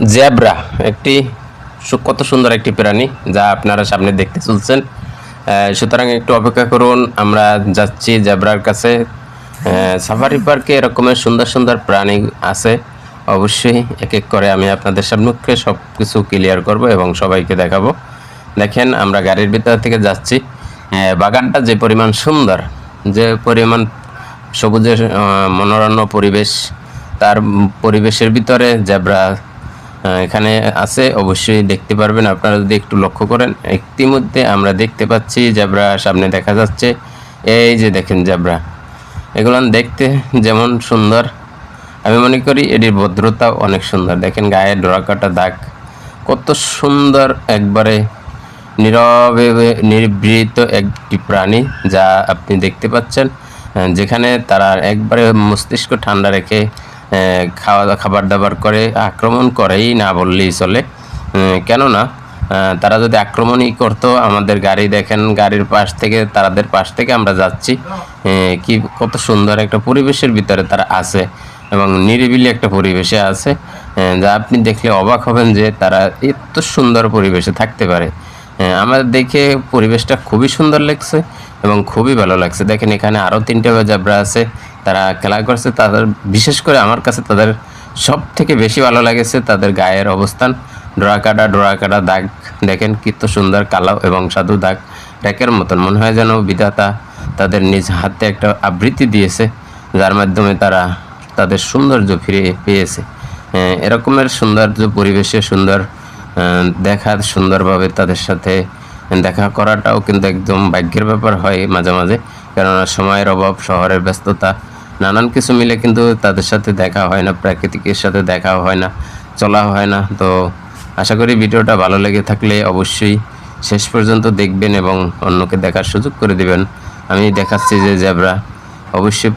Zebra একটি কত সুন্দর একটি প্রাণী যা আপনারা সামনে দেখতে চলছেন। সুতরাং একটু অপেক্ষা করুন আমরা যাচ্ছি জেব্রার কাছে। সাফারি পার্কে এরকমের সুন্দর সুন্দর প্রাণী আছে। অবশ্যই এক এক করে আমি আপনাদের সামনে সব কিছু ক্লিয়ার করব এবং সবাইকে দেখাবো। দেখেন আমরা গাড়ির ভিতর থেকে যাচ্ছি। বাগানটা যে পরিমাণ সুন্দর যে পরিমাণ সবুজের মনোরণ্য পরিবেশ তার পরিবেশের ভিতরে আহ, এখানে আছে, অবশ্যই দেখতে পারবেন। আপনারা যদি একটু লক্ষ্য করেন, ইতিমধ্যে আমরা দেখতে পাচ্ছি জেব্রা, সামনে দেখা যাচ্ছে। এই যে দেখেন জেব্রা, এগুলো দেখতে যেমন সুন্দর। আমি মনে করি এটির ভদ্রতাও অনেক সুন্দর। দেখেন গায়ে ডোরাকাটা দাগ, কত সুন্দর একবারে নীরবে নিবৃত একটি প্রাণী যা আপনি দেখতে পাচ্ছেন যেখানে তারা একবারে মস্তিষ্ক ঠান্ডা রেখে খাওয়া খাবার দাবার করে, আক্রমণ করেই না বললেই চলে। কেননা তারা যদি আক্রমণই করতো, আমাদের গাড়ি দেখেন, গাড়ির পাশ থেকে তাদের পাশ থেকে আমরা যাচ্ছি। কি, কত সুন্দর একটা পরিবেশের ভিতরে তারা আছে এবং নিরিবিলি একটা পরিবেশে আছে। যা আপনি দেখলে অবাক হবেন যে তারা এত সুন্দর পরিবেশে থাকতে পারে। হ্যাঁ, আমার দেখে পরিবেশটা খুবই সুন্দর লাগছে এবং খুবই ভালো লাগছে। দেখেন এখানে আরও তিনটে জাবরা আছে তারা খেলা করছে তাদের বিশেষ করে আমার কাছে তাদের সব থেকে বেশি ভালো লাগেছে তাদের গায়ের অবস্থান। ডোরা কাটা ডোরা কাটা দাগ দেখেন কত সুন্দর কালো এবং সাধু দাগ ট্যাকের মতন। মনে হয় যেন বিধাতা তাদের নিজ হাতে একটা আবৃত্তি দিয়েছে যার মাধ্যমে তারা তাদের সৌন্দর্য ফিরে পেয়েছে। হ্যাঁ, এরকমের সৌন্দর্য পরিবেশে সুন্দর দেখা সুন্দরভাবে তাদের সাথে দেখা করাটাও কিন্তু একদম ভাগ্যের ব্যাপার হয় মাঝে মাঝে। কেননা সময়ের অভাব, শহরের ব্যস্ততা, নানান কিছু মিলে কিন্তু তাদের সাথে দেখা হয় না, প্রাকৃতিকের সাথে দেখাও হয় না চলা হয় না। তো আশা করি ভিডিওটা ভালো লেগে থাকলে অবশ্যই শেষ পর্যন্ত দেখবেন এবং অন্যকে দেখার সুযোগ করে দিবেন। আমি দেখাচ্ছি যে জেব্রা, অবশ্যই